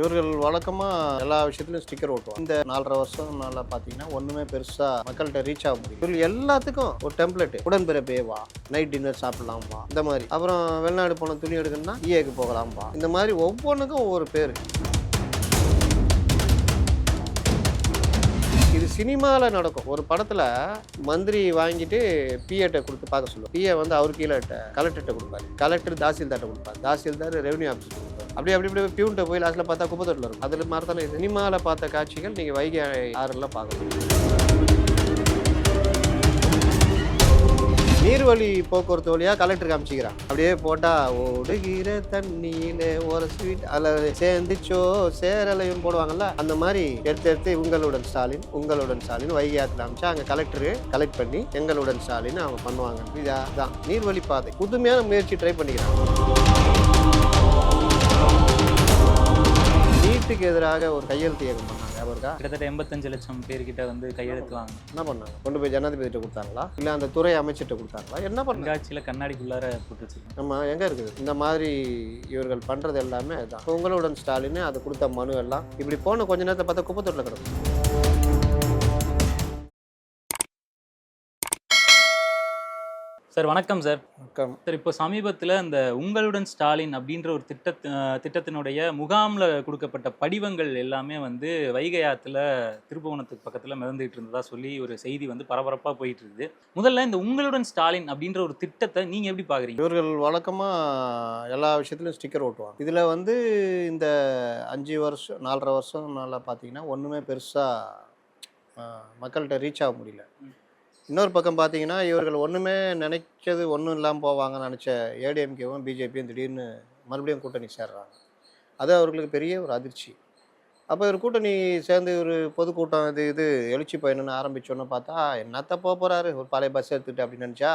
இவர்கள் வழக்கமாக எல்லா விஷயத்துலையும் ஸ்டிக்கர் ஓட்டுவோம் இந்த நாலரை வருஷம் நல்லா பார்த்தீங்கன்னா ஒன்றுமே பெருசாக மக்கள்கிட்ட ரீச் ஆக முடியும் இவர்கள் எல்லாத்துக்கும் ஒரு டெம்ப்ளேட் உடன்பிறப்பே வா நைட் டின்னர் சாப்பிடலாம் வா இந்த மாதிரி. அப்புறம் வெளிநாடு போன துணி எடுக்கணும்னா இஏக்கு போகலாம் வா இந்த மாதிரி ஒவ்வொன்றுக்கும் ஒவ்வொரு பேர். சினிமாவில் நடக்கும். ஒரு படத்தில் மந்திரி வாங்கிட்டு பிஏட்ட கொடுத்து பார்க்க சொல்லுவோம் பிஏ வந்து அவர் கீழே கலெக்டர்கிட்ட கொடுப்பாரு. கலெக்டர் தாசில்தார்ட்ட கொடுப்பாரு. தாசில்தார் ரெவன்யூ ஆஃபீஸ் கொடுப்பாரு. அப்படி அப்படி அப்படி பியூன்ட்ட போய் லாஸ்ட்டில் பார்த்தா குப்பத்தொட்டில் இருக்கும். அதில் மாதிரி தானே சினிமாவில் பார்த்த காட்சிகள் நீங்கள் வைகை ஆறுலாம் பார்க்க முடியும் நீர்வழி போக்குவரத்து வழியாக கலெக்டர் காமிச்சிக்கிறான். அப்படியே போட்டால் ஓடுகிற தண்ணியில ஒரு ஸ்வீட் அதில் சேர்ந்துச்சோ சேரலையும் போடுவாங்கல்ல? அந்த மாதிரி எடுத்து எடுத்து உங்களுடன் ஸ்டாலின் உங்களுடன் ஸ்டாலின் வைகை ஆற்றுல அமைச்சா அங்கே கலெக்டரு கலெக்ட் பண்ணி எங்களுடன் ஸ்டாலின் அவங்க பண்ணுவாங்க. இதா தான் நீர்வழி பாதை. புதுமையான முயற்சி ட்ரை பண்ணிக்கிறாங்க நீட்டுக்கு எதிராக ஒரு கையெழுத்து இயக்கம் பண்ணாங்க அவருக்கா கிட்டத்தட்ட எண்பத்தஞ்சு லட்சம் பேர்கிட்ட வந்து கையெழுத்து வாங்க என்ன பண்ணாங்க? கொண்டு போய் ஜனாதிபதிட்ட கொடுத்தாங்களா? இல்லை அந்த துறை அமைச்சர்கிட்ட கொடுத்தாங்களா? என்ன பண்ணாங்க? கண்காட்சியில் கண்ணாடிக்குள்ளார போட்டு வச்சிருக்கோம் நம்ம எங்கே இருக்குது? இந்த மாதிரி இவர்கள் பண்ணுறது எல்லாமே அதுதான். உங்களுடன் ஸ்டாலின் அது கொடுத்த மனு எல்லாம் இப்படி போன கொஞ்ச நேரத்தை பார்த்தா குப்பத்தொட்டில் கிடக்கும். சார் வணக்கம் சார். வணக்கம். சார் இப்போ சமீபத்தில் இந்த உங்களுடன் ஸ்டாலின் அப்படின்ற ஒரு திட்டத் அஹ் திட்டத்தினுடைய முகாமில் கொடுக்கப்பட்ட படிவங்கள் எல்லாமே வந்து வைகை ஆற்றுல திருப்புவனத்துக்கு பக்கத்தில் மிதந்துகிட்டு இருந்ததா சொல்லி ஒரு செய்தி வந்து பரபரப்பாக போயிட்டு இருக்குது முதல்ல இந்த உங்களுடன் ஸ்டாலின் அப்படின்ற ஒரு திட்டத்தை நீங்கள் எப்படி பார்க்குறீங்க இவர்கள் வழக்கமாக எல்லா விஷயத்துலையும் ஸ்டிக்கர் ஓட்டுவாங்க. இதில் வந்து இந்த அஞ்சு வருஷம் நாலரை வருஷம் நல்லா பார்த்தீங்கன்னா ஒன்றுமே பெருசாக மக்கள்கிட்ட ரீச் ஆக முடியல. இன்னொரு பக்கம் பார்த்தீங்கன்னா இவர்கள் ஒன்றுமே நினைச்சது ஒன்றும் இல்லாமல் போவாங்கன்னு நினச்ச ஏடிஎம்கேவும் பிஜேபியும் திடீர்னு மறுபடியும் கூட்டணி சேர்றாங்க. அது அவர்களுக்கு பெரிய ஒரு அதிர்ச்சி. அப்போ ஒரு கூட்டணி சேர்ந்து ஒரு பொதுக்கூட்டம் இது இது எழுச்சி பயணம்னு ஆரம்பித்தோன்னு பார்த்தா என்னத்த போக போகிறாரு ஒரு பழைய பஸ் எடுத்துக்கிட்டு அப்படின்னு நினச்சா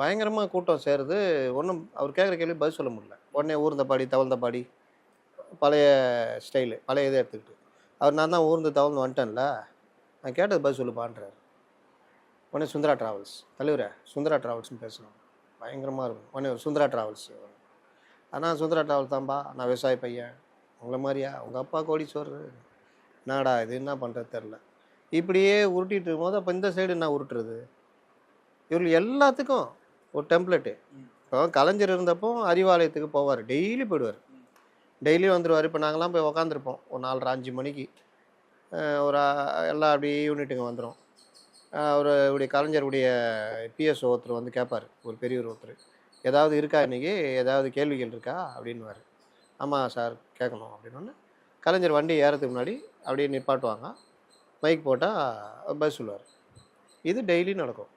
பயங்கரமாக கூட்டம் சேருது. ஒன்றும் அவர் கேட்குற கேள்வி பதில் சொல்ல முடியல. உடனே ஊர்ந்தபாடி தவழ்ந்தபாடி பழைய ஸ்டைலு பழைய இதை எடுத்துக்கிட்டு. அவர் நான் தான் ஊர்ந்து தவழ்ந்து வந்துட்டேன்ல. நான் கேட்டது பதில் சொல்லுப்பான்றார். உடனே சுந்தரா ட்ராவல்ஸ் தலைவரே சுந்தரா ட்ராவல்ஸ்னு பேசணும் பயங்கரமாக இருக்கும். உடனே சுந்தரா ட்ராவல்ஸ் ஆனால் சுந்தரா ட்ராவல்ஸ் தான்பா. நான் விவசாய பையன். உங்களை மாதிரியா? உங்கள் அப்பா கோடீஸ்வரர் என்னடா இது? என்ன பண்ணுறது தெரில இப்படியே உருட்டிகிட்டு இருக்கும்போது அப்போ இந்த சைடு என்ன உருட்டுறது? இவர்கள் எல்லாத்துக்கும் ஒரு டெம்ப்ளெட்டு இப்போ கலைஞர் இருந்தப்போ அறிவாலயத்துக்கு போவார். டெய்லி போயிடுவார். டெய்லி வந்துடுவார் இப்போ நாங்களாம் போய் உக்காந்துருப்போம். ஒரு நாலரை அஞ்சு மணிக்கு. ஒரு எல்லா அப்படியே யூனிட்டுங்க வந்துடும் அவருடைய கலைஞருடைய பிஎஸ் ஒருத்தர் வந்து கேட்பார் ஒரு பெரியவர் ஒருத்தர். ஏதாவது இருக்கா இன்னைக்கு? ஏதாவது கேள்விகள் இருக்கா? அப்படின்னுவார். ஆமாம் சார் கேட்கணும் அப்படின்னு கலைஞர் வண்டி ஏறதுக்கு முன்னாடி அப்படியே நிப்பாட்டுவாங்க. மைக் போட்டால் பஸ் சொல்லுவார். இது டெய்லி நடக்கும்.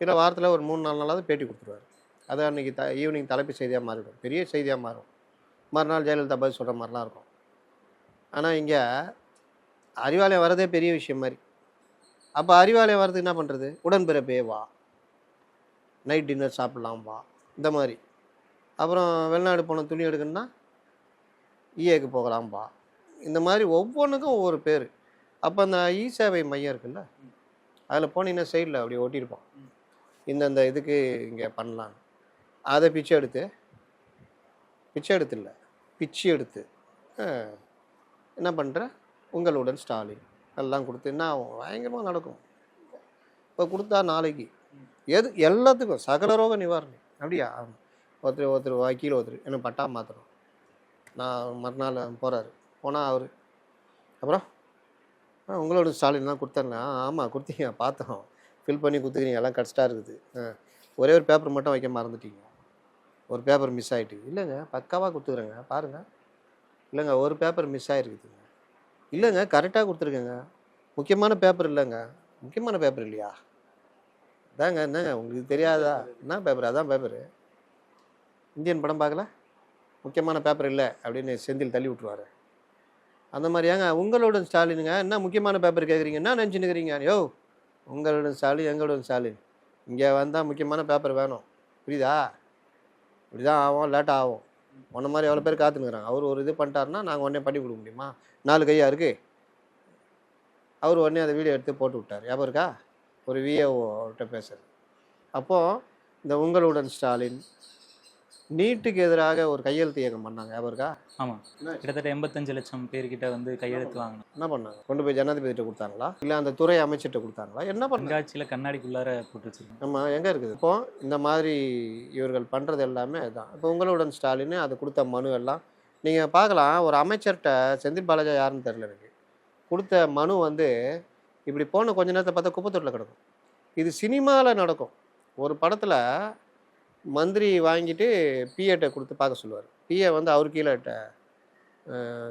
இல்லை வாரத்தில் ஒரு மூணு நாலு நாளாவது பேட்டி கொடுத்துருவார். அது அன்றைக்கி த ஈவினிங் தலைப்பு செய்தியாக மாறிடும். பெரிய செய்தியாக மாறும். மறுநாள் ஜெயலலிதா பதில் சொல்கிற மாதிரிலாம் இருக்கும். ஆனால் இங்கே அறிவாலயம் வரதே பெரிய விஷயம் மாதிரி. அப்போ அறிவாலயம் வரதுக்கு என்ன பண்ணுறது உடன்பிறப்பே வா. நைட் டின்னர் சாப்பிட்லாம் வா. இந்த மாதிரி. அப்புறம் வெளிநாடு போன துணி எடுக்கணும்னா இஏக்கு போகலாம் வா. இந்த மாதிரி ஒவ்வொன்றுக்கும் ஒவ்வொரு பேர். அப்போ அந்த இ சேவை மையம் இருக்குல்ல? அதில் போனீங்கன்னா சைடில் அப்படி ஓட்டியிருப்போம் இந்தந்த இதுக்கு இங்கே பண்ணலாம். அதை பிச்சை எடுத்து பிச்சை எடுத்து இல்லை பிச்சு எடுத்து என்ன பண்ணுற உங்களுடன் ஸ்டாலின். எல்லாம் கொடுத்து என்ன ஆகும்? பயங்கரமாக நடக்கும். இப்போ கொடுத்தா நாளைக்கு. எது எல்லாத்துக்கும் சகல ரோக நிவாரணி. அப்படியா? ஆமாம் ஒருத்தர் ஒருத்தர் வக்கீல் ஒருத்தர். எனக்கு பட்டா மாற்றணும் நான் மறுநாள் போகிறாரு போனால் அவர் அப்புறம்? உங்களோட ஸ்டாலின் தான் கொடுத்தேன்னா ஆமாம் கொடுத்தீங்க. பார்த்தோம். ஃபில் பண்ணி கொடுத்துக்கிறீங்க. எல்லாம் கஷ்டாக இருக்குது. ஆ ஒரே ஒரு பேப்பர் மட்டும் வைக்க மறந்துட்டீங்க. ஒரு பேப்பர் மிஸ் ஆகிட்டு இல்லைங்க பக்காவாக கொடுத்துக்குறேங்க. பாருங்கள் இல்லைங்க ஒரு பேப்பர் மிஸ் ஆகிருக்குதுங்க இல்லைங்க கரெக்டாக கொடுத்துருக்கேங்க. முக்கியமான பேப்பர் இல்லைங்க. முக்கியமான பேப்பர் இல்லையா? தாங்க என்னங்க உங்களுக்கு தெரியாதா? என்ன பேப்பர் அதான் பேப்பரு இந்தியன் படம் பார்க்கல? முக்கியமான பேப்பர் இல்லை அப்படின்னு செந்தில் தள்ளி விட்ருவாரு அந்த மாதிரியாங்க உங்களோட ஸ்டாலினுங்க என்ன முக்கியமான பேப்பர் கேட்குறீங்க என்ன நினச்சினுக்கிறீங்க யோ உங்களோட ஸ்டாலின் எங்களோட ஸ்டாலின். இங்கே வந்தால் முக்கியமான பேப்பர் வேணும். புரியுதா? இப்படி தான் ஆகும் லேட் ஆகும். உன்ன மாதிரி எவ்வளோ பேர் காத்துனுக்குறாங்க அவர் ஒரு இது பண்ணிட்டாருன்னா நாங்கள் உடனே பண்ணி கொடுக்க முடியுமா? நாலு கையாக இருக்குது அவர் உடனே அந்த வீடியோ எடுத்து போட்டு விட்டார். ஞாபகம் இருக்கா? ஒரு விஏஓ அவர்கிட்ட பேசுறது. அப்போது இந்த உங்களுடன் ஸ்டாலின் நீட்டுக்கு எதிராக ஒரு கையெழுத்து இயக்கம் பண்ணாங்க. ஞாபகம் இருக்கா? ஆமாம் கிட்டத்தட்ட எண்பத்தஞ்சு லட்சம் பேர்கிட்ட வந்து கையெழுத்து வாங்கணும் என்ன பண்ணாங்க? கொண்டு போய் ஜனாதிபதிகிட்ட கொடுத்தாங்களா? இல்லை அந்த துறை அமைச்சர்கிட்ட கொடுத்தாங்களா? என்ன பண்ணாங்க? கண்காட்சியில் கண்ணாடிக்குள்ளார போட்டு வச்சிருக்கோம் நம்ம எங்கே இருக்குது? இப்போ இந்த மாதிரி இவர்கள் பண்ணுறது எல்லாமே அதுதான் இப்போ உங்களுடன் ஸ்டாலின் அது கொடுத்த மனு எல்லாம் நீங்கள் பார்க்கலாம். ஒரு அமைச்சர்கிட்ட செந்தில் பாலாஜா யாருன்னு தெரில எனக்கு. கொடுத்த மனு வந்து இப்படி போன கொஞ்ச நேரத்தை பார்த்தா குப்பத்தொட்டில் கிடக்கும். இது சினிமாவில் நடக்கும். ஒரு படத்தில் மந்திரி வாங்கிட்டு பிஏட்ட கொடுத்து பார்க்க சொல்லுவார். பிஏ வந்து அவர் கீழே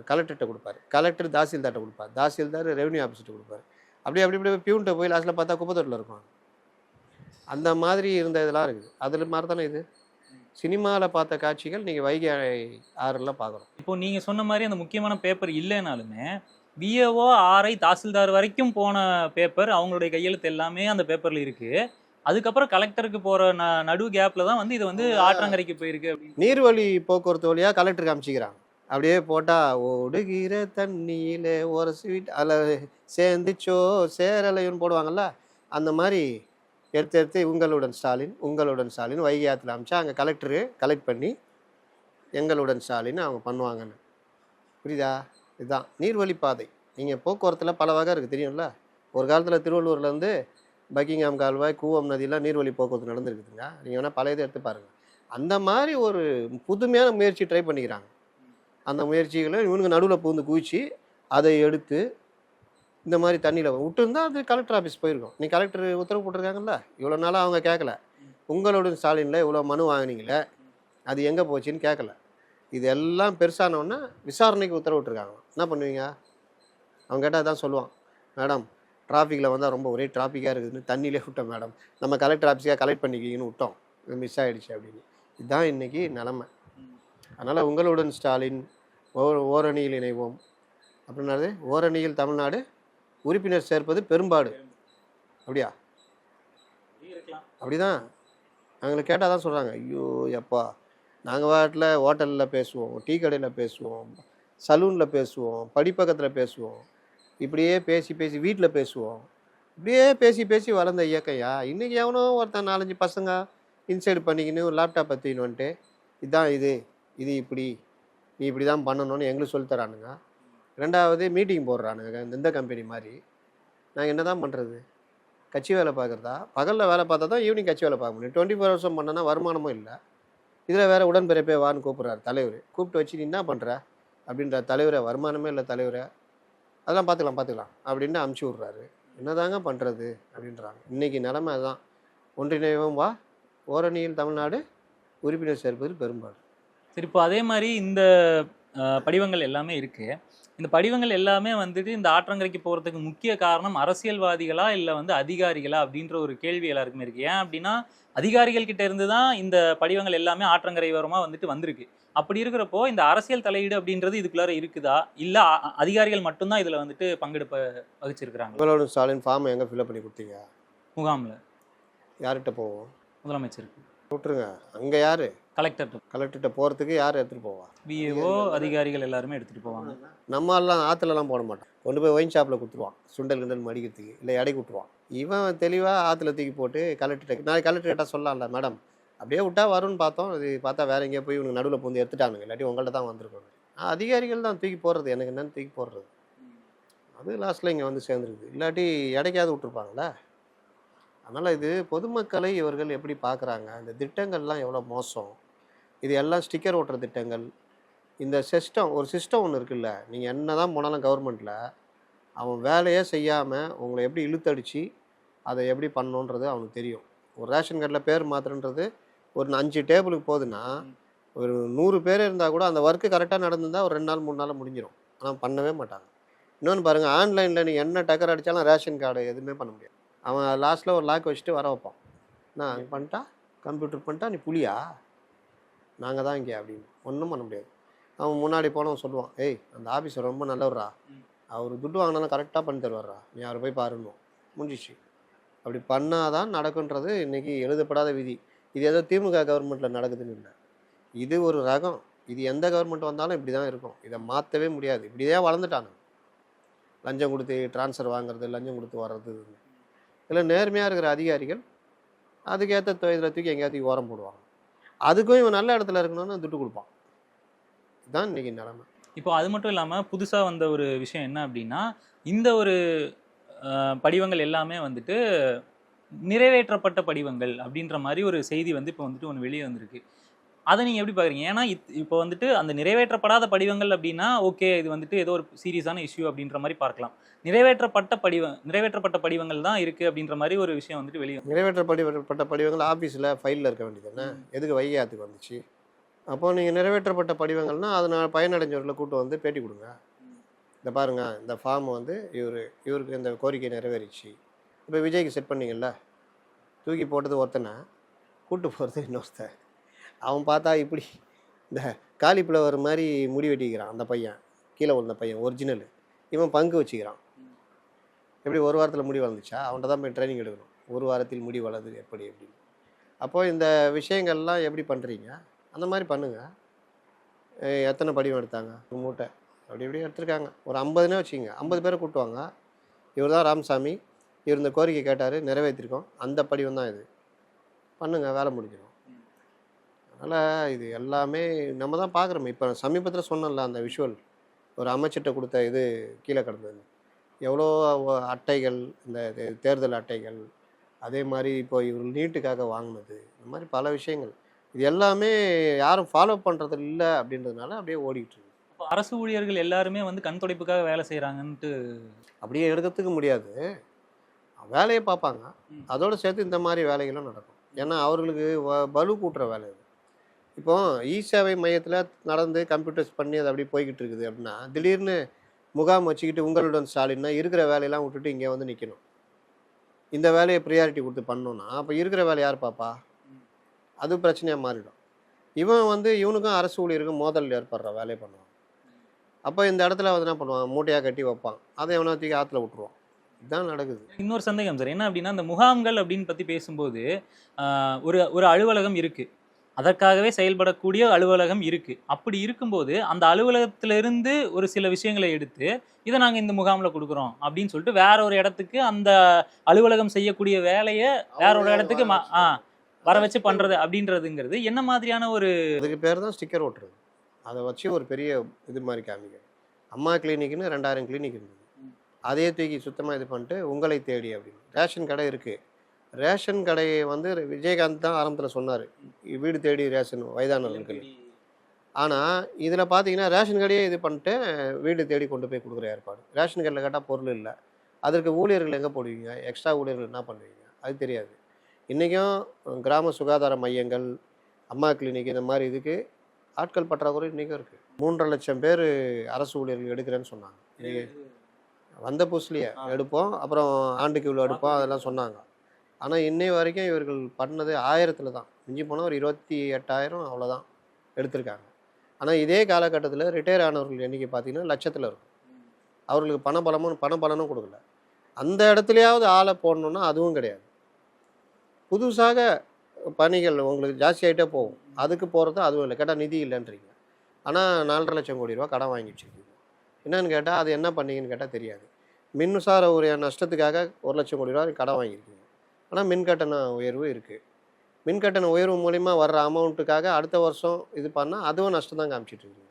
கலெக்டர்கிட்ட கொடுப்பாரு. கலெக்டர் தாசில்தார்கிட்ட கொடுப்பார். தாசில்தார் ரெவன்யூ ஆஃபீஸர்கிட்ட கொடுப்பாரு. அப்படி அப்படி இப்படி பியூன்ட்ட போய் லாஸ்ட்டில் பார்த்தா குப்பத்தொட்டில் இருக்கும் அந்த மாதிரி இருந்த இதெல்லாம் இருக்குது. அதில் மாதிரி தானே இது? சினிமாவில் பார்த்த காட்சிகள் நீங்கள் வைகை ஆறில் பார்க்குறோம். இப்போ நீங்கள் சொன்ன மாதிரி அந்த முக்கியமான பேப்பர் இல்லைனாலுமே விஏஓ ஆர்ஐ தாசில்தார் வரைக்கும் போன பேப்பர் அவங்களுடைய கையெழுத்து எல்லாமே அந்த பேப்பர்ல இருக்கு. அதுக்கப்புறம் கலெக்டருக்கு போற ந- நடு கேப்ல தான் வந்து இது வந்து ஆற்றங்கரைக்கு போயிருக்கு நீர்வழி போக்குவரத்து வழியாக கலெக்டருக்கு அமைச்சிக்கிறாங்க. அப்படியே போட்டால் ஓடுகிற தண்ணியில் ஒரு ஸ்வீட் அதில் சேர்ந்துச்சோ சேரலையுன்னு போடுவாங்கல்ல? அந்த மாதிரி எடுத்து எடுத்து உங்களுடன் ஸ்டாலின் உங்களுடன் ஸ்டாலின் வைகை ஆற்றுல அமைச்சா அங்கே கலெக்டரு கலெக்ட் பண்ணி எங்களுடன் ஸ்டாலின் அவங்க பண்ணுவாங்கன்னு. புரியுதா? இதுதான் நீர்வழி பாதை நீங்கள் போக்குவரத்தில் பல வகை இருக்குது தெரியும்ல? ஒரு காலத்தில் திருவள்ளூர்லேருந்து பக்கிங்ஹாம் கால்வாய் கூவம் நதியெலாம் நீர்வழி போக்குவரத்து நடந்துருக்குதுங்க. நீங்கள் வேணால் பழையதை எடுத்து பாருங்கள் அந்த மாதிரி ஒரு புதுமையான முயற்சி ட்ரை பண்ணிக்கிறாங்க. அந்த முயற்சிகளை இவனுக்கு நடுவில் பூந்து குவிச்சு அதை எடுத்து இந்த மாதிரி தண்ணியில் விட்டுருந்தா அது கலெக்டர் ஆஃபீஸ் போயிருக்கோம். நீ கலெக்டர் உத்தரவு போட்டிருக்காங்கல்ல? இவ்வளோ நாளாக அவங்க கேட்கல உங்களோட ஸ்டாலினில் இவ்வளோ மனு வாங்கினீங்களே அது எங்கே போச்சுன்னு கேட்கல இது எல்லாம் பெருசானோடனே விசாரணைக்கு உத்தரவிட்டுருக்காங்க. என்ன பண்ணுவீங்க? அவன் கேட்டால் தான் சொல்லுவான். மேடம் டிராஃபிக்கில் வந்தால் ரொம்ப ஒரே டிராஃபிக்காக இருக்குதுன்னு தண்ணியிலே விட்டோம் மேடம். நம்ம கலெக்டர் ஆஃபீஸாக கலெக்ட் பண்ணிக்கிங்கன்னு விட்டோம். இது மிஸ் ஆகிடுச்சு அப்படின்னு. இதுதான் இன்றைக்கி நிலமை. அதனால் உங்களுடன் ஸ்டாலின் ஓ ஓரணியில் இணைவோம். அப்படின்னாது ஓரணியில் தமிழ்நாடு உறுப்பினர் சேர்ப்பது பெரும்பாடு. அப்படியா? அப்படிதான். அவங்கள கேட்டால் தான் சொல்கிறாங்க ஐயோ எப்பா. நாங்கள் வாட்டில் ஹோட்டலில் பேசுவோம் டீ கடையில் பேசுவோம் சலூனில் பேசுவோம் படிப்பக்கத்தில் பேசுவோம். இப்படியே பேசி பேசி வீட்டில் பேசுவோம். இப்படியே பேசி பேசி வளர்ந்த இயற்கையா? இன்றைக்கி எவனோ ஒருத்தன் நாலஞ்சு பசங்க இன்சைடு பண்ணிக்கின்னு ஒரு லேப்டாப் பற்றின்னு வந்துட்டு இதுதான் இது இது இப்படி நீ இப்படி தான் பண்ணணும்னு எங்களுக்கு சொல்லித்தரானுங்க ரெண்டாவது மீட்டிங் போடுறானுங்க இந்த- கம்பெனி மாதிரி. நாங்கள் என்ன தான் பண்ணுறது கட்சி வேலை பார்க்குறதா? பகலில் வேலை பார்த்தா தான் ஈவினிங் கட்சி வேலை பார்க்க முடியும். டுவெண்ட்டி ஃபோர் ஹவர்ஸும் பண்ணோன்னா வருமானமும் இல்லை. இதில் வேறு உடன்பிறப்பே வான்னு கூப்பிட்றாரு தலைவர். கூப்பிட்டு வச்சு நீ என்ன பண்ணுற அப்படின்ற தலைவரை வருமானமே இல்லை தலைவரை. அதெல்லாம் பார்த்துக்கலாம் பார்த்துக்கலாம். அப்படின்னு அமுச்சு விட்றாரு. என்னதாங்க பண்ணுறது அப்படின்றாங்க. இன்றைக்கி நிலமை அதுதான் ஒன்றிணைவும் வா. ஓரணியில் தமிழ்நாடு உறுப்பினர் சேர்ப்பது பெரும்பாடு. சரி இப்போ அதே மாதிரி இந்த படிவங்கள் எல்லாமே இருக்குது இந்த படிவங்கள் எல்லாமே வந்துட்டு இந்த ஆற்றங்கரைக்கு போறதுக்கு முக்கிய காரணம் அரசியல்வாதிகளா இல்ல வந்து அதிகாரிகளா அப்படின்ற ஒரு கேள்வி எல்லாருக்குமே இருக்கு. ஏன் அப்படின்னா அதிகாரிகள் கிட்ட இருந்து தான் இந்த படிவங்கள் எல்லாமே ஆற்றங்கரை ஓரமா வந்துட்டு வந்திருக்கு. அப்படி இருக்கிறப்போ இந்த அரசியல் தலையீடு அப்படின்றது இதுக்குள்ளார இருக்குதா? இல்ல அதிகாரிகள் மட்டும்தான் இதுல வந்துட்டு பங்கெடுப்ப வகிச்சிருக்கிறாங்க உங்களோட ஸ்டாலின் ஃபார்மை எங்கே ஃபில்அப் பண்ணி கொடுத்தீங்க? முகாம்ல. யார்கிட்ட போவோம்? முதலமைச்சருக்கு. விட்டுருங்க. அங்கே யார்? கலெக்டர் கலெக்டர்கிட்ட போகிறதுக்கு யார் எடுத்துகிட்டு போவா? பிஏஓ அதிகாரிகள் எல்லாருமே எடுத்துட்டு போவாங்க. நம்ம எல்லாம் ஆற்றுலலாம் போட மாட்டான் கொண்டு போய் ஒயின் ஷாப்பில் கொடுத்துருவான். சுண்டல் கிண்டல் மடிக்கிறதுக்கு. இல்லை எடைக்கு விட்டுருவான் இவன் தெளிவாக ஆற்றுல தூக்கி போட்டு கலெக்டர்கிட்ட நான் கலெக்டர் கிட்ட சொல்லலாம்ல மேடம் அப்படியே விட்டா வரும்னு பார்த்தோம். இது பார்த்தா வேற எங்கேயோ போய் இவனுக்கு நடுவில் பூந்து எடுத்துட்டானுங்க. இல்லாட்டி உங்கள்ட்ட தான் வந்திருக்கணும் அதிகாரிகள் தான் தூக்கி போடுறது. எனக்கு என்னன்னு தூக்கி போடுறது. அது லாஸ்ட்டில் இங்கே வந்து சேர்ந்துருக்குது இல்லாட்டி இடைக்காவது விட்டுருப்பாங்களே அதனால் இது பொதுமக்களை இவர்கள் எப்படி பார்க்குறாங்க இந்த திட்டங்கள்லாம் எவ்வளோ மோசம்? இது எல்லாம் ஸ்டிக்கர் ஓட்டுற திட்டங்கள். இந்த சிஸ்டம் ஒரு சிஸ்டம் ஒன்று இருக்குல்ல நீங்கள் என்ன தான் போனாலும் கவர்மெண்ட்டில் அவன் வேலையே செய்யாமல் உங்களை எப்படி இழுத்தடிச்சு அதை எப்படி பண்ணணுன்றது அவனுக்கு தெரியும். ஒரு ரேஷன் கார்டில் பேர் மாத்திரன்றது ஒரு அஞ்சு டேபிளுக்கு போகுதுன்னா ஒரு நூறு பேர் இருந்தால் கூட அந்த ஒர்க்கு கரெக்டாக நடந்திருந்தால் ஒரு ரெண்டு நாள் மூணு நாள் முடிஞ்சிடும் ஆனால் பண்ணவே மாட்டாங்க. இன்னொன்று பாருங்கள் ஆன்லைனில் நீங்கள் என்ன டக்கர் அடித்தாலும் ரேஷன் கார்டு எதுவுமே பண்ண முடியாது. அவன் லாஸ்ட்டில் ஒரு லாக் வச்சுட்டு வர வைப்பான். நான் பண்ணிட்டா? கம்ப்யூட்டர் பண்ணிட்டா? நீ புலியா? நாங்கள் தான் இங்கே அப்படின்னு. ஒன்றும் பண்ண முடியாது. அவன் முன்னாடி போனவன் சொல்லுவான் ஏய் அந்த ஆஃபீஸர் ரொம்ப நல்லவர்ரா. அவர் துட்டு வாங்கினாலும் கரெக்டாக பண்ணி தருவார்ரா. நீ அவரை போய் பாருன்னும் முடிஞ்சிச்சு. அப்படி பண்ணாதான் நடக்குன்றது இன்னைக்கு எழுதப்படாத விதி. இது ஏதோ திமுக கவர்மெண்ட்டில் நடக்குதுன்னு இல்லை. இது ஒரு ரகம். இது எந்த கவர்மெண்ட் வந்தாலும் இப்படி தான் இருக்கும். இதை மாற்றவே முடியாது. இப்படியே வளர்ந்துட்டானுங்க. லஞ்சம் கொடுத்து ட்ரான்ஸ்ஃபர் வாங்குறது லஞ்சம் கொடுத்து வர்றது. இதில் நேர்மையாக இருக்கிற அதிகாரிகள் அதுக்கேற்ற இதில் தூக்கி எங்கேயா தூக்கி ஓரம் போடுவாங்க. அதுக்கும் இவன் நல்ல இடத்துல இருக்கணும்னு துட்டு கொடுப்பான். இதுதான் இன்னைக்கு நிலைமை. இப்போ அது மட்டும் இல்லாமல் புதுசாக வந்த ஒரு விஷயம் என்ன அப்படின்னா இந்த ஒரு படிவங்கள் எல்லாமே வந்துட்டு நிறைவேற்றப்பட்ட படிவங்கள் அப்படின்ற மாதிரி ஒரு செய்தி வந்து இப்போ வந்துட்டு ஒன்று வெளியே வந்திருக்கு. அதை நீங்கள் எப்படி பார்க்குறீங்க ஏன்னா இத்- இப்போ வந்துட்டு அந்த நிறைவேற்றப்படாத படிவங்கள் அப்படின்னா ஓகே இது வந்துட்டு ஏதோ ஒரு சீரியஸான இஷ்யூ அப்படின்ற மாதிரி பார்க்கலாம். நிறைவேற்றப்பட்ட படிவ நிறைவேற்றப்பட்ட படிவங்கள் தான் இருக்குது அப்படின்ற மாதிரி ஒரு விஷயம் வந்துட்டு வெளியே நிறைவேற்றப்பட்ட படிவங்கள் ஆஃபீஸில் ஃபைலில் இருக்க வேண்டியது என்ன எதுக்கு வைகாத்துக்கு வந்துச்சு? அப்போ நீங்கள் நிறைவேற்றப்பட்ட படிவங்கள்னா அதனால் பயனடைஞ்சவர்களை கூட்டு வந்து பேட்டி கொடுங்க. இந்த பாருங்க இந்த ஃபார்ம் வந்து இவர் இவருக்கு இந்த கோரிக்கை நிறைவேறிச்சு. இப்போ விஜய்க்கு செட் பண்ணீங்கல்ல? தூக்கி போட்டது ஒருத்தனை கூட்டு போகிறது இன்னொருத்தன். அவன் பார்த்தா இப்படி இந்த காலிஃப்ளவர் மாதிரி முடி வெட்டிக்கிறான் அந்த பையன். கீழே விழுந்த பையன் ஒரிஜினல் இவன் பங்கு வச்சுக்கிறான். எப்படி ஒரு வாரத்தில் முடி வளர்ந்துச்சா? அவன்கிட்ட தான் போய் ட்ரைனிங் எடுக்கணும். ஒரு வாரத்தில் முடி வளருது எப்படி அப்படின்னு. அப்போது இந்த விஷயங்கள்லாம் எப்படி பண்ணுறீங்க அந்த மாதிரி பண்ணுங்கள் எத்தனை படிவம் எடுத்தாங்க? ஒரு மூட்டை. அப்படி இப்படி எடுத்திருக்காங்க. ஒரு ஐம்பதுனே வச்சுங்க ஐம்பது பேரை கூட்டுவாங்க இவர் தான் ராமசாமி. இவர் இந்த கோரிக்கை கேட்டார் நிறைவேற்றிருக்கோம். அந்த படிவம் தான் இது. பண்ணுங்கள் வேலை முடிஞ்சிடும். அதனால் இது எல்லாமே நம்ம தான் பார்க்குறோமே இப்போ சமீபத்தில் சொன்னல அந்த விஷுவல் ஒரு அமைச்சிட்ட கொடுத்த இது கீழே கிடந்தது. எவ்வளோ அட்டைகள் இந்த தேர்தல் அட்டைகள் அதே மாதிரி இப்போ இவர் நீட்டுக்காக வாங்கினது இந்த மாதிரி பல விஷயங்கள். இது எல்லாமே யாரும் ஃபாலோ பண்ணுறது இல்லை அப்படின்றதுனால அப்படியே ஓடிட்டு இருக்கு. அப்போ அரசு ஊழியர்கள் எல்லாருமே வந்து கண் துடைப்புக்காக வேலை செய்கிறாங்கன்ட்டு அப்படியே எடுக்கிறதுக்கு முடியாது. வேலையை பார்ப்பாங்க. அதோடு சேர்த்து இந்த மாதிரி வேலைகளும் நடக்கும். ஏன்னா அவர்களுக்கு பலு கூட்டுற வேலை இது. இப்போ இ சேவை மையத்தில் நடந்து கம்ப்யூட்டர்ஸ் பண்ணி அது அப்படியே போய்கிட்டு இருக்குது அப்படின்னா திடீர்னு முகாம் வச்சுக்கிட்டு உங்களுடன் ஸ்டாலின்னா இருக்கிற வேலையெல்லாம் விட்டுட்டு இங்கே வந்து நிற்கணும் இந்த வேலையை ப்ரியாரிட்டி கொடுத்து பண்ணோன்னா அப்போ இருக்கிற வேலை யார் பாப்பா அது பிரச்சனையாக மாறிடும். இவன் வந்து இவனுக்கும் அரசு ஊழியருக்கும் மோதல் ஏற்படுற வேலையை பண்ணுவான். அப்போ இந்த இடத்துல வந்து என்ன பண்ணுவான்? மூட்டையாக கட்டி வைப்பான். அதை எவனா தூக்கி ஆற்றுல விட்டுருவான். இதுதான் நடக்குது. இன்னொரு சந்தேகம் சார் என்ன அப்படின்னா அந்த முகாம்கள் அப்படின்னு பற்றி பேசும்போது ஒரு ஒரு அலுவலகம் இருக்குது அதற்காகவே செயல்படக்கூடிய அலுவலகம் இருக்கு. அப்படி இருக்கும்போது அந்த அலுவலகத்திலிருந்து ஒரு சில விஷயங்களை எடுத்து இதை நாங்கள் இந்த முகாமில் கொடுக்குறோம் அப்படின்னு சொல்லிட்டு வேற ஒரு இடத்துக்கு அந்த அலுவலகம் செய்யக்கூடிய வேலையை வேற ஒரு இடத்துக்கு ம- ஆ வர வச்சு பண்றது அப்படின்றதுங்கிறது என்ன மாதிரியான ஒரு அதுக்கு பேர் தான் ஸ்டிக்கர் ஓட்டுறது. அதை வச்சு ஒரு பெரிய இது மாதிரி காமிக்கிறது. அம்மா கிளினிக்னு ரெண்டாயிரம் கிளினிக் இருந்தது. அதையே தூக்கி சுத்தமாக இது பண்ணிட்டு உங்களை தேடி அப்படின்னு. ரேஷன் கடை இருக்குது ரேஷன் கடையை வந்து விஜயகாந்த் தான் ஆரம்பத்தில் சொன்னார். வீடு தேடி ரேஷன் வயதானவர்களுக்கு ஆனால் இதில் பார்த்தீங்கன்னா ரேஷன் கடையே இது பண்ணிட்டு வீடு தேடி கொண்டு போய் கொடுக்குற ஏற்பாடு. ரேஷன் கடையில் கேட்டால் பொருள் இல்லை. அதற்கு ஊழியர்கள் எங்கே போடுவீங்க? எக்ஸ்ட்ரா ஊழியர்கள் என்ன பண்ணுவீங்க? அது தெரியாது. இன்றைக்கும் கிராம சுகாதார மையங்கள் அம்மா கிளினிக் இந்த மாதிரி இதுக்கு ஆட்கள் பற்றாக்குறை இன்றைக்கும் இருக்குது மூன்றரை லட்சம் பேர் அரசு ஊழியர்கள் எடுக்கிறேன்னு சொன்னாங்க. வந்த புதுசுலேயே எடுப்போம் அப்புறம் ஆண்டுக்கு இவ்வளோ எடுப்போம் அதெல்லாம் சொன்னாங்க. ஆனால் இன்னை வரைக்கும் இவர்கள் பண்ணது ஆயிரத்தில் தான். மிஞ்சி போனால் ஒரு இருபத்தி எட்டாயிரம் அவ்வளோதான் எடுத்திருக்காங்க. ஆனால் இதே காலகட்டத்தில் ரிட்டையர் ஆனவர்கள் எண்ணிக்கை பார்த்தீங்கன்னா லட்சத்தில் இருக்கும். அவர்களுக்கு பணபலமும் பணபலனும் கொடுக்கல. அந்த இடத்துலையாவது ஆளை போடணுன்னா அதுவும் கிடையாது. புதுசாக பணிகள் உங்களுக்கு ஜாஸ்தி ஆகிட்டே போகும். அதுக்கு போகிறது அதுவும் இல்லை. கேட்டால் நிதி இல்லைன்றீங்க. ஆனால் நாலரை லட்சம் கோடி ரூபா கடன் வாங்கி வச்சுருக்கீங்க. என்னன்னு கேட்டால் அது என்ன பண்ணீங்கன்னு கேட்டால் தெரியாது. மின்சார உரிய நஷ்டத்துக்காக ஒரு லட்சம் கோடி ரூபா கடன் வாங்கியிருக்கீங்க. ஆனால் மின் கட்டண உயர்வு இருக்குது மின் கட்டண உயர்வு மூலிமா வர்ற அமௌண்ட்டுக்காக அடுத்த வருஷம் இது பண்ணால் அதுவும் நஷ்டம் தான் காமிச்சிட்டு இருக்குது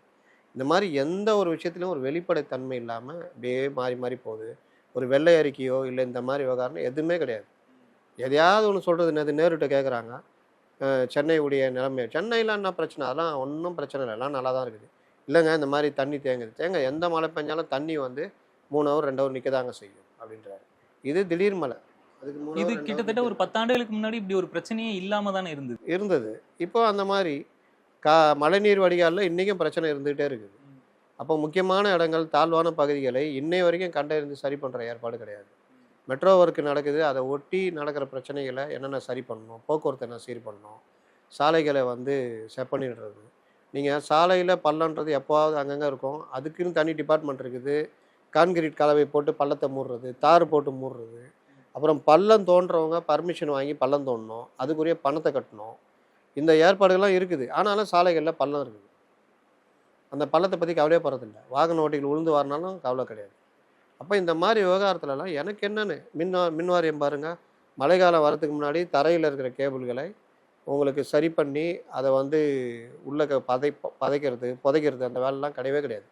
இந்த மாதிரி எந்த ஒரு விஷயத்துலையும் ஒரு வெளிப்படைத்தன்மை இல்லாமல் அப்படியே மாறி மாறி போகுது. ஒரு வெள்ளை அறிக்கையோ இல்லை இந்த மாதிரி விவகாரம் எதுவுமே கிடையாது. எதையாவது ஒன்று சொல்கிறது என்னது? நேருகிட்ட கேட்குறாங்க சென்னை உடைய நிலைமை. சென்னையில் என்ன பிரச்சனை. அதெல்லாம் ஒன்றும் பிரச்சனை இல்லை. எல்லாம் நல்லா தான் இருக்குது. இல்லைங்க இந்த மாதிரி தண்ணி தேங்குது. தேங்க எந்த மழை பெஞ்சாலும் தண்ணி வந்து மூணு ஹவர் ரெண்டு ஹவர் நிற்க தாங்க செய்யும் அப்படின்றாரு. இது திடீர் மழை. இது கிட்டத்தட்ட. ஒரு பத்தாண்டுகளுக்கு முன்னாடி இப்படி ஒரு பிரச்சனையே இல்லாம தானே இருந்தது. இருந்தது. இப்போ அந்த மாதிரி கா மழைநீர் வடிகாலில் இன்றைக்கும் பிரச்சனை இருந்துகிட்டே இருக்குது. அப்போ முக்கியமான இடங்கள் தாழ்வான பகுதிகளை இன்னை வரைக்கும் கண்டறிந்து சரி பண்ணுற ஏற்பாடு கிடையாது. மெட்ரோ ஒர்க் நடக்குது. அதை ஒட்டி நடக்கிற பிரச்சனைகளை என்னென்ன சரி பண்ணணும்? போக்குவரத்து என்ன சரி பண்ணணும்? சாலைகளை வந்து செப்பனிடுறது நீங்கள் சாலையில் பள்ளம்ன்றது எப்போவாவது அங்கங்கே இருக்கும். அதுக்குன்னு தனி டிபார்ட்மெண்ட் இருக்குது. கான்கிரீட் கலவை போட்டு பள்ளத்தை மூடுறது தார் போட்டு மூடுறது. அப்புறம் பள்ளம் தோன்றவங்க பர்மிஷன் வாங்கி பள்ளம் தோண்டணும். அதுக்குரிய பணத்தை கட்டணும். இந்த ஏற்பாடுகள்லாம் இருக்குது. ஆனாலும் சாலைகளில் பள்ளம் இருக்குது. அந்த பள்ளத்தை பற்றி கவலையே போகிறதில்ல வாகன ஓட்டிகள் உளுந்து வரனாலும் கவலை கிடையாது. அப்போ இந்த மாதிரி விவகாரத்துலலாம் எனக்கு என்னென்னு? மின் மின் வாரியம் பாருங்கள் மழைக்காலம் வரதுக்கு முன்னாடி தரையில் இருக்கிற கேபிள்களை உங்களுக்கு சரி பண்ணி அதை வந்து உள்ள பதை பதைக்கிறது புதைக்கிறது அந்த வேலைலாம் கிடையவே கிடையாது.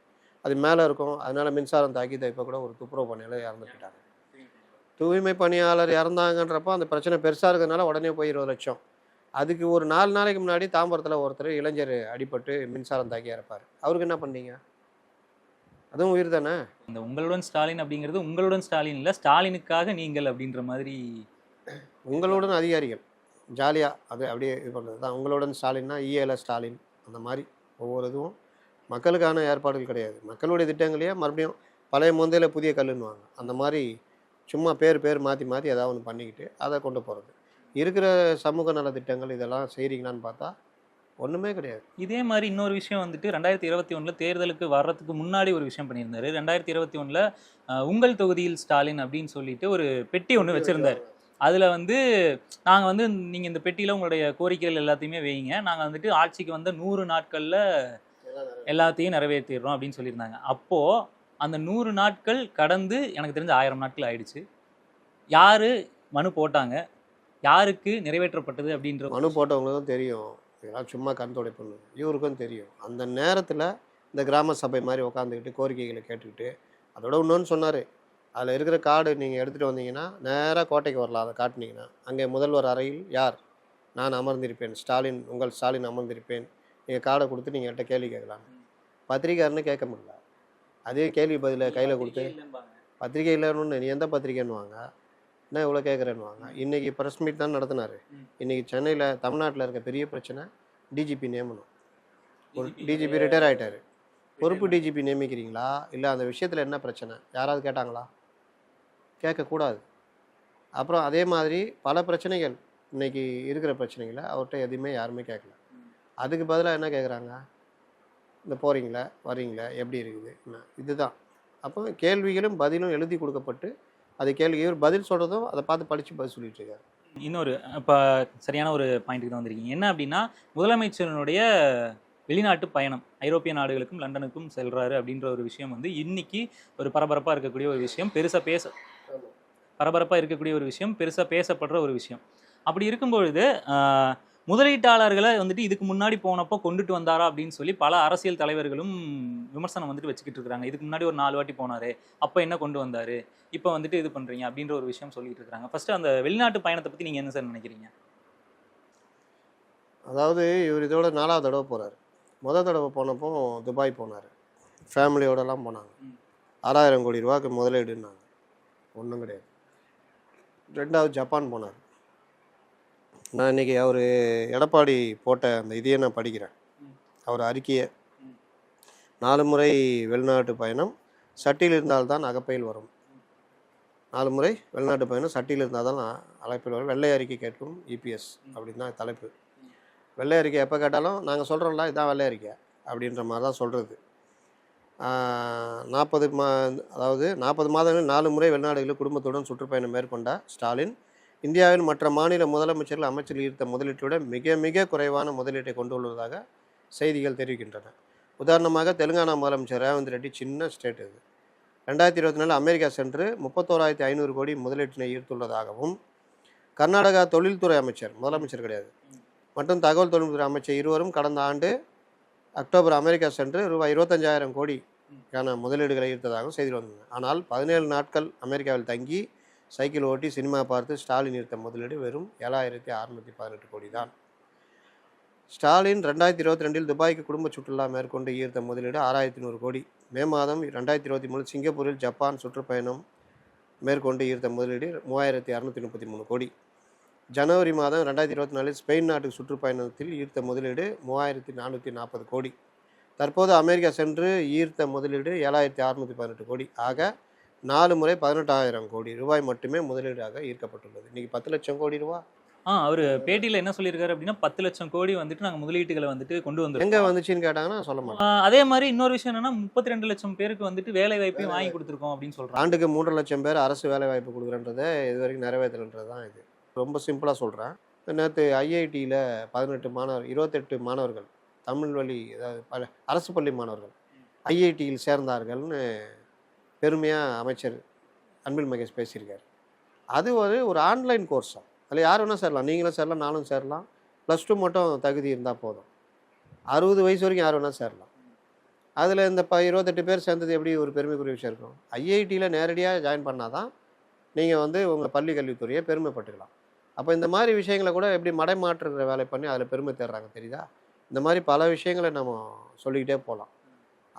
அது மேலே இருக்கும். அதனால மின்சாரம் தாக்கி இப்போ கூட ஒரு துப்புரவு பணியில் இறந்துக்கிட்டாங்க தூய்மை பணியாளர் இறந்தாங்கன்றப்போ அந்த பிரச்சனை பெருசாக இருக்கிறதுனால உடனே போய் இருபது லட்சம். அதுக்கு ஒரு நாலு நாளைக்கு முன்னாடி தாம்பரத்தில் ஒருத்தர் இளைஞர் அடிபட்டு மின்சாரம் தாக்கி இறப்பார். அவருக்கு என்ன பண்ணீங்க? அதுவும் உயிர் தானே? இந்த உங்களுடன் ஸ்டாலின் அப்படிங்கிறது உங்களுடன் ஸ்டாலின் இல்ல ஸ்டாலினுக்காக நீங்கள் அப்படின்ற மாதிரி உங்களுடன் அதிகாரிகள். ஜாலியாக அது அப்படியே இது பண்ணுறது தான். உங்களுடன் ஸ்டாலின்னா இஏல ஸ்டாலின் அந்த மாதிரி ஒவ்வொரு இதுவும் மக்களுக்கான ஏற்பாடுகள் கிடையாது. மக்களுடைய திட்டங்களையே மறுபடியும் பழைய முந்தையில் புதிய கல்லுன்னுவாங்க. அந்த மாதிரி சும்மா பேர் பேர் மாற்றி மாற்றி ஏதாவது ஒன்று பண்ணிக்கிட்டு அதை கொண்டு போகிறது இருக்கிற சமூக நல திட்டங்கள் இதெல்லாம் செய்கிறீங்களான்னு பார்த்தா ஒன்றுமே கிடையாது. இதே மாதிரி இன்னொரு விஷயம் வந்துட்டு ரெண்டாயிரத்தி இருபத்தி ஒண்ணுல தேர்தலுக்கு வர்றதுக்கு முன்னாடி ஒரு விஷயம் பண்ணியிருந்தாரு. ரெண்டாயிரத்தி இருபத்தி அஹ், உங்கள் தொகுதியில் ஸ்டாலின் அப்படின்னு சொல்லிட்டு ஒரு பெட்டி ஒன்று வச்சிருந்தாரு. அதுல வந்து நாங்க வந்து நீங்க இந்த பெட்டியில உங்களுடைய கோரிக்கைகள் எல்லாத்தையுமே வைங்க. நாங்க வந்துட்டு ஆட்சிக்கு வந்த நூறு நாட்கள்ல எல்லாத்தையும் நிறைவேற்றிடுறோம் அப்படின்னு சொல்லியிருந்தாங்க. அப்போ அந்த நூறு நாட்கள் கடந்து எனக்கு தெரிஞ்ச ஆயிரம் நாட்கள் ஆயிடுச்சு. யார் மனு போட்டாங்க? யாருக்கு நிறைவேற்றப்பட்டது அப்படின்ற மனு போட்டவங்களுக்கும் தெரியும். இதெல்லாம் சும்மா கண் துடைப்புன்னு. இவருக்கும் தெரியும். அந்த நேரத்தில் இந்த கிராம சபை மாதிரி உட்காந்துக்கிட்டு கோரிக்கைகளை கேட்டுக்கிட்டு அதோட இன்னொன்று சொன்னார். அதில் இருக்கிற கார்டு நீங்கள் எடுத்துகிட்டு வந்தீங்கன்னா நேராக கோட்டைக்கு வரலாம். அதை காட்டினீங்கன்னா. அங்கே முதல்வர் அறையில் யார்? நான் அமர்ந்திருப்பேன். ஸ்டாலின் உங்கள் ஸ்டாலின் அமர்ந்திருப்பேன். நீங்கள் கார்டை கொடுத்து நீங்கள் என்கிட்ட கேள்வி கேட்கலாம் பத்திரிக்கையாருன்னு கேட்க முடியல. அதே கேள்வி பதிலை கையில் கொடுத்து பத்திரிக்கை இல்லைன்னு நீ எந்த பத்திரிக்கைன்னுவாங்க? என்ன இவ்வளோ கேட்குறேன்னுவாங்க இன்னைக்கு ப்ரெஸ் மீட் தான் நடத்தினாரு. ம். இன்னைக்கு சென்னையில் தமிழ்நாட்டில் இருக்க பெரிய பிரச்சனை டிஜிபி நியமனம். ஒரு டிஜிபி ரிட்டையர் ஆயிட்டாரு. பொறுப்பு டிஜிபி நியமிக்கிறீங்களா? இல்லை அந்த விஷயத்தில் என்ன பிரச்சனை? யாராவது கேட்டாங்களா? கேட்கக்கூடாது. அப்புறம் அதே மாதிரி பல பிரச்சனைகள் இன்னைக்கு இருக்கிற பிரச்சனைகளை அவர்கிட்ட எதுவுமே யாருமே கேட்கல. அதுக்கு பதிலாக என்ன கேட்குறாங்க இந்த போகிறீங்களா வரீங்களா? எப்படி இருக்குது? என்ன? இதுதான். அப்போ கேள்விகளும் பதிலும் எழுதி கொடுக்கப்பட்டு அது கேள்வி இவர் பதில் சொல்கிறதும் அதை பார்த்து படித்து பதில் சொல்லிட்டு இருக்காரு. இன்னொரு இப்போ சரியான ஒரு பாயிண்ட்டுக்கு தான் வந்திருக்கீங்க. என்ன அப்படின்னா முதலமைச்சரினுடைய வெளிநாட்டு பயணம் ஐரோப்பிய நாடுகளுக்கும் லண்டனுக்கும் செல்கிறாரு அப்படின்ற ஒரு விஷயம் வந்து இன்னைக்கு ஒரு பரபரப்பாக இருக்கக்கூடிய ஒரு விஷயம் பெருசாக பேச பரபரப்பாக இருக்கக்கூடிய ஒரு விஷயம் பெருசாக பேசப்படுற ஒரு விஷயம். அப்படி இருக்கும்பொழுது முதலீட்டாளர்களை வந்துட்டு இதுக்கு முன்னாடி போனப்போ கொண்டுட்டு வந்தாரா அப்படின்னு சொல்லி பல அரசியல் தலைவர்களும் விமர்சனம் வந்துட்டு வச்சுக்கிட்டு இருக்காங்க இதுக்கு முன்னாடி ஒரு நாலு வாட்டி போனாரு. அப்போ என்ன கொண்டு வந்தாரு? இப்போ வந்துட்டு இது பண்றீங்க அப்படின்ற ஒரு விஷயம் சொல்லிட்டு இருக்காங்க ஃபர்ஸ்ட் அந்த வெளிநாட்டு பயணத்தை பத்தி நீங்க என்ன சார் நினைக்கிறீங்க? அதாவது இவர் இதோட நாலாவது தடவை போகிறாரு முதல் தடவை போனப்போ துபாய் போனார். ஃபேமிலியோடலாம் போனாங்க. ஆறாயிரம் கோடி ரூபாய்க்கு முதலீடுன்னாங்க. ஒன்றும் கிடையாது. ரெண்டாவது ஜப்பான் போனார். நான் இன்னைக்கு அவர் எடப்பாடி போட்ட அந்த இதையே நான் படிக்கிறேன். அவர் அறிக்கையை. நாலு முறை வெளிநாட்டு பயணம் சட்டியில் இருந்தால்தான் அகப்பையில் வரும். நாலு முறை வெளிநாட்டு பயணம் சட்டியில் இருந்தால் தான் அழைப்பில் வரும். வெள்ளை அறிக்கை கேட்கும் இபிஎஸ் அப்படின்னு தான் தலைப்பு. வெள்ளை அறிக்கை எப்போ கேட்டாலும் நாங்கள் சொல்கிறோம்ல இதான் வெள்ளை அறிக்கை அப்படின்ற மாதிரி தான் சொல்கிறது நாற்பது மா அதாவது நாற்பது மாதங்களில் நாலு முறை வெளிநாடுகளில் குடும்பத்துடன் சுற்றுப்பயணம் மேற்கொண்ட ஸ்டாலின் இந்தியாவில் மற்ற மாநில முதலமைச்சர்கள் அமைச்சரில் ஈர்த்த முதலீட்டோட மிக மிக குறைவான முதலீட்டை கொண்டுள்ளதாக செய்திகள் தெரிவிக்கின்றன. உதாரணமாக தெலுங்கானா முதலமைச்சர் ரேவந்த் ரெட்டி சின்ன ஸ்டேட் இது. ரெண்டாயிரத்தி இருபத்தி நாலு அமெரிக்கா சென்று முப்பத்தோராயிரத்தி ஐநூறு கோடி முதலீட்டினை ஈர்த்துள்ளதாகவும் கர்நாடகா தொழில்துறை அமைச்சர் முதலமைச்சர் கிடையாது. மற்றும் தகவல் தொழில்துறை அமைச்சர் இருவரும் கடந்த ஆண்டு அக்டோபர் அமெரிக்கா சென்று ரூபாய் இருபத்தஞ்சாயிரம் கோடிக்கான முதலீடுகளை ஈர்த்ததாகவும் செய்தி வந்தது ஆனால் பதினேழு நாட்கள் அமெரிக்காவில் தங்கி சைக்கிள் ஓட்டி சினிமா பார்த்து ஸ்டாலின் ஈர்த்த முதலீடு வெறும் ஏழாயிரத்தி அறுநூற்றி பதினெட்டு கோடி தான். ஸ்டாலின் ரெண்டாயிரத்தி இருபத்தி ரெண்டில் துபாய்க்கு குடும்ப சுற்றுலா மேற்கொண்டு ஈர்த்த முதலீடு ஆறாயிரத்தி நூறு கோடி. மே மாதம் ரெண்டாயிரத்தி இருபத்தி மூணு சிங்கப்பூரில் ஜப்பான் சுற்றுப்பயணம் மேற்கொண்டு ஈர்த்த முதலீடு மூவாயிரத்தி அறுநூற்றி முப்பத்தி மூணு கோடி. ஜனவரி மாதம் ரெண்டாயிரத்தி இருபத்தி நாலில் ஸ்பெயின் நாட்டுக்கு சுற்றுப்பயணத்தில் ஈர்த்த முதலீடு மூவாயிரத்தி நானூற்றி நாற்பது கோடி. தற்போது அமெரிக்கா சென்று ஈர்த்த முதலீடு ஏழாயிரத்தி அறுநூற்றி பதினெட்டு கோடி. ஆக நாலு முறை பதினெட்டாயிரம் கோடி ரூபாய் மட்டுமே முதலீடாக ஈர்க்கப்பட்டுள்ளது. இன்னைக்கு பத்து லட்சம் கோடி ரூபா? ஆ அவர் பேட்டியில என்ன சொல்லியிருக்காரு அப்படின்னா பத்து லட்சம் கோடி வந்துட்டு நாங்க முதலீட்டுகளை வந்துட்டு கொண்டு எங்க வந்திருக்கோம் வந்துச்சுன்னு கேட்டாங்கன்னா சொல்ல மாட்டேன். ஆஹ் அதே மாதிரி இன்னொரு விஷயம் என்னன்னா முப்பத்தி ரெண்டு லட்சம் பேருக்கு வந்துட்டு வேலை வாய்ப்பையும் வாங்கி கொடுத்துருக்கோம் அப்படின்னு சொல்றாங்க. ஆண்டுக்கு மூன்று லட்சம் பேர் அரசு வேலை வாய்ப்பு கொடுக்குறன்றதை இது வரைக்கும் நிறைவேற்றலன்றது தான் இது. ரொம்ப சிம்பிளாக சொல்கிறேன் நேற்று ஐஐடியில் பதினெட்டு மாணவர் இருபத்தெட்டு மாணவர்கள் தமிழ் வழி அதாவது பல அரசு பள்ளி மாணவர்கள் ஐஐடியில் சேர்ந்தார்கள்னு பெருமையாக அமைச்சர் அன்பில் மகேஷ் பேசியிருக்காரு. அது ஒரு ஒரு ஆன்லைன் கோர்ஸ் தான் அதில் யார் வேணால் சேரலாம். நீங்களும் சேரலாம் நானும் சேரலாம். ப்ளஸ் டூ மட்டும் தகுதி இருந்தால் போதும். அறுபது வயசு வரைக்கும் யார் வேணால் சேரலாம். அதில் இந்த ப இருபத்தெட்டு பேர் சேர்ந்தது எப்படி ஒரு பெருமைக்குரிய விஷயம் இருக்கும்? ஐஐடியில் நேரடியாக ஜாயின் பண்ணால் தான் நீங்கள் வந்து உங்கள் பள்ளி கல்வித்துறையை பெருமைப்பட்டுக்கலாம். அப்போ இந்த மாதிரி விஷயங்களை கூட எப்படி மடை மாற்றுகிற வேலை பண்ணி அதில் பெருமை தேடுறாங்க தெரியுதா? இந்த மாதிரி பல விஷயங்களை நம்ம சொல்லிக்கிட்டே போகலாம்.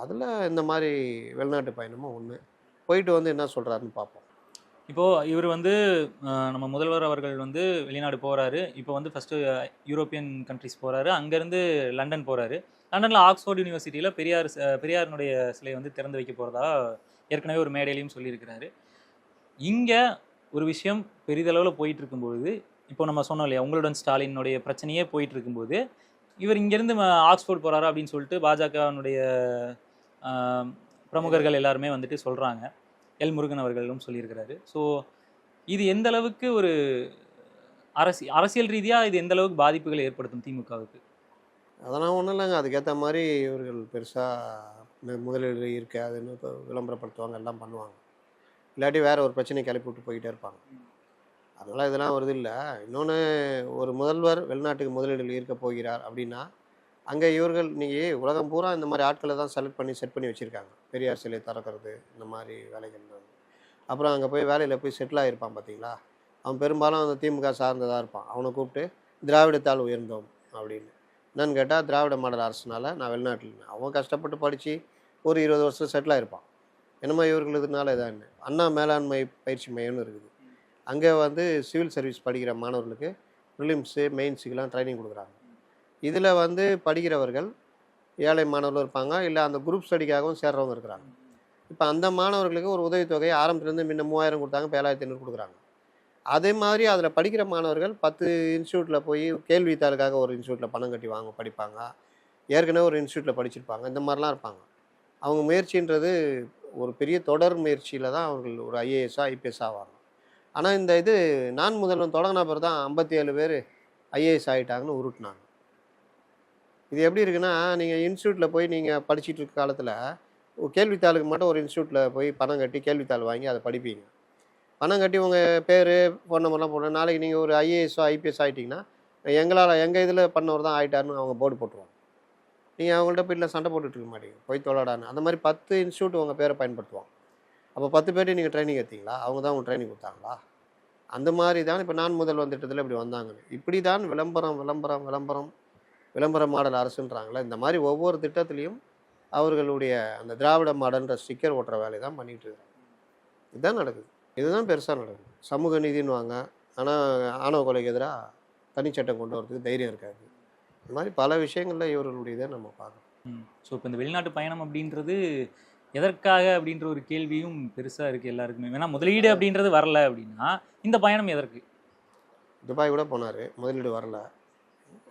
அதில் இந்த மாதிரி வெளிநாட்டு பயணமும் ஒன்று போயிட்டு வந்து என்ன சொல்கிறாருன்னு பார்ப்போம் இப்போது இவர் வந்து நம்ம முதல்வர் அவர்கள் வந்து வெளிநாடு போகிறாரு இப்போ வந்து ஃபஸ்ட்டு யூரோப்பியன் கண்ட்ரிஸ் போகிறாரு அங்கேருந்து லண்டன் போகிறாரு லண்டனில் ஆக்ஸ்ஃபோர்ட் யூனிவர்சிட்டியில் பெரியார் ச- பெரியாரினுடைய சிலை வந்து திறந்து வைக்க போகிறதா ஏற்கனவே ஒரு மேடையிலையும் சொல்லியிருக்கிறாரு. இங்கே ஒரு விஷயம் பெரிதளவில் போயிட்டு இருக்கும்பொழுது இப்போ நம்ம சொன்னோம் இல்லையா உங்களுடன் ஸ்டாலினுடைய பிரச்சனையே போயிட்டு இருக்கும்போது இவர் இங்கேருந்து ஆக்ஸ்ஃபோர்ட் போகிறாரா அப்படின்னு சொல்லிட்டு பாஜகவினுடைய பிரமுகர்கள் எல்லாருமே வந்துட்டு சொல்கிறாங்க எல் முருகன் அவர்களும் சொல்லியிருக்கிறாரு. ஸோ இது எந்த அளவுக்கு ஒரு அரசி அரசியல் ரீதியாக இது எந்த அளவுக்கு பாதிப்புகளை ஏற்படுத்தும் திமுகவுக்கு? அதெல்லாம் ஒன்றும் இல்லைங்க. அதுக்கேற்ற மாதிரி இவர்கள் பெருசாக முதலீடு இருக்காதுன்னு இப்போ விளம்பரப்படுத்துவாங்க எல்லாம் பண்ணுவாங்க. இல்லாட்டி வேறு ஒரு பிரச்சனையை கிளப்பி விட்டு போயிட்டே இருப்பாங்க. அதனால் இதெல்லாம் வருது இல்லை. இன்னொன்று ஒரு முதல்வர் வெளிநாட்டுக்கு முதலீடுகள் ஈர்க்க போகிறார் அப்படின்னா அங்கே இவர்கள் நீங்கள் உலகம் பூரா இந்த மாதிரி ஆட்களை தான் செலக்ட் பண்ணி செட் பண்ணி வச்சுருக்காங்க. பெரியார் சிலை திறக்கிறது இந்த மாதிரி வேலைகள். அப்புறம் அங்கே போய் வேலையில் போய் செட்டில் ஆகிருப்பான் பார்த்தீங்களா அவன் பெரும்பாலும் அந்த திமுக சார்ந்ததாக இருப்பான். அவனை கூப்பிட்டு திராவிடத்தால் உயர்ந்தோம் அப்படின்னு. என்னன்னு கேட்டால் திராவிட மாடல் அரசுனால் நான் வெளிநாட்டில் இருந்தேன். அவன் கஷ்டப்பட்டு படித்து ஒரு இருபது வருஷம் செட்டில் ஆகிருப்பான் என்னமோ இவர்கள் இதனால இதான் அண்ணா மேலாண்மை பயிற்சி மையம்னு இருக்குது. அங்கே வந்து சிவில் சர்வீஸ் படிக்கிற மாணவர்களுக்கு ப்ரிலிம்ஸு மெயின்ஸுக்கெலாம் ட்ரைனிங் கொடுக்குறாங்க. இதில் வந்து படிக்கிறவர்கள் ஏழை மாணவர்களும் இருப்பாங்க இல்லை அந்த குரூப் ஸ்டடிக்காகவும் சேர்றவங்க இருக்கிறாங்க. இப்போ அந்த மாணவர்களுக்கு ஒரு உதவித்தொகை ஆரம்பத்துலேருந்து முன்ன மூவாயிரம் கொடுத்தாங்க இப்போ ஏழாயிரத்தி ஐநூறு கொடுக்குறாங்க. அதே மாதிரி அதில் படிக்கிற மாணவர்கள் பத்து இன்ஸ்டியூட்டில் போய் கேள்வித்தாளுக்காக ஒரு இன்ஸ்டியூட்டில் பணம் கட்டி வாங்க படிப்பாங்க. ஏற்கனவே ஒரு இன்ஸ்டியூட்டில் படிச்சிருப்பாங்க. இந்த மாதிரிலாம் இருப்பாங்க. அவங்க முயற்சின்றது ஒரு பெரிய தொடர் முயற்சியில் தான் அவர்கள் ஒரு ஐஏஎஸ்ஸாக ஐபிஎஸ் ஆவாங்க. ஆனால் இந்த இது நான் முதல்வன் தொடங்கின பிறகு தான் ஐம்பத்தி ஏழு பேர் ஐஏஎஸ் ஆகிட்டாங்கன்னு உருட்டினாங்க. இது எப்படி இருக்குன்னா நீங்கள் இன்ஸ்டியூட்டில் போய் நீங்கள் படிச்சிட்டு இருக்க காலத்தில் கேள்வித்தாளுக்கு மட்டும் ஒரு இன்ஸ்டியூட்டில் போய் பணம் கட்டி கேள்வித்தாள் வாங்கி அதை படிப்பீங்க. பணம் கட்டி உங்கள் பேர் ஃபோன் நம்பர்லாம் போடணும். நாளைக்கு நீங்கள் ஒரு ஐஏஎஸ்ஸோ ஐபிஎஸ் ஆகிட்டிங்கன்னா எங்களால் எங்கள் இதில் பண்ணவர் தான் ஆகிட்டாருன்னு அவங்க போர்டு போட்டுருவாங்க. நீங்கள் அவங்கள்ட்ட போயிட்டு சண்டை போட்டுட்டு இருக்க மாட்டீங்க. போய் தொலைடான்னு. அந்த மாதிரி பத்து இன்ஸ்டியூட் உங்கள் பேரை பயன்படுத்துவாங்க. அப்போ பத்து பேர்ட்டு நீங்கள் ட்ரைனிங் எடுத்தீங்களா? அவங்க தான் உங்கள் ட்ரைனிங் கொடுத்தாங்களா? அந்த மாதிரி தான் இப்போ நான் முதல்வன் திட்டத்தில் இப்படி வந்தாங்க இப்படி தான் விளம்பரம் விளம்பரம் விளம்பரம் விளம்பர மாடல் அரசுன்றாங்களே இந்த மாதிரி ஒவ்வொரு திட்டத்துலேயும் அவர்களுடைய அந்த திராவிட மாடல்ன்ற ஸ்டிக்கர் ஓட்டுற வேலையை தான் பண்ணிகிட்டு இருக்காங்க. இதுதான் நடக்குது. இதுதான் பெருசாக நடக்குது. சமூக நீதின்னுவாங்க. ஆனால் ஆணவ கொலைக்கு எதிராக தனிச்சட்டம் கொண்டு வரதுக்கு தைரியம் இருக்காது. இந்த மாதிரி பல விஷயங்களில் இவர்களுடைய இதை நம்ம பார்க்கணும். ஸோ இப்போ இந்த வெளிநாட்டு பயணம் அப்படின்றது எதற்காக அப்படின்ற ஒரு கேள்வியும் பெருசாக இருக்குது எல்லாருக்குமே. ஏன்னா முதலீடு அப்படின்றது வரல அப்படின்னா இந்த பயணம் எதற்கு? துபாய் கூட போனார். முதலீடு வரல.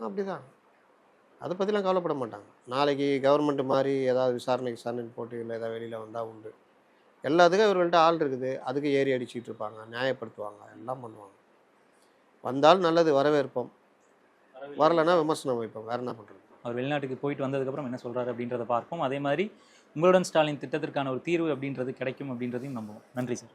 அப்படிதான். அதை பற்றிலாம் கவலைப்பட மாட்டாங்க. நாளைக்கு கவர்மெண்ட் மாதிரி ஏதாவது விசாரணை விசாரணை போட்டு இல்லை ஏதாவது வெளியில் வந்தால் உண்டு. எல்லாத்துக்கும் இவர்கள்ட்ட ஆள் இருக்குது. அதுக்கு ஏறி அடிச்சிட்டு இருப்பாங்க நியாயப்படுத்துவாங்க எல்லாம் பண்ணுவாங்க. வந்தால் நல்லது வரவேற்போம். வரலைன்னா விமர்சனம் வைப்போம். வேற என்ன பண்ணுறது அவர் வெளிநாட்டுக்கு போயிட்டு வந்ததுக்கப்புறம் என்ன சொல்கிறாரு அப்படின்றத பார்ப்போம். அதே மாதிரி உங்களுடன் ஸ்டாலின் திட்டத்திற்கான ஒரு தீர்வு அப்படின்றது கிடைக்கும் அப்படின்றதையும் நம்புவோம். நன்றி சார்.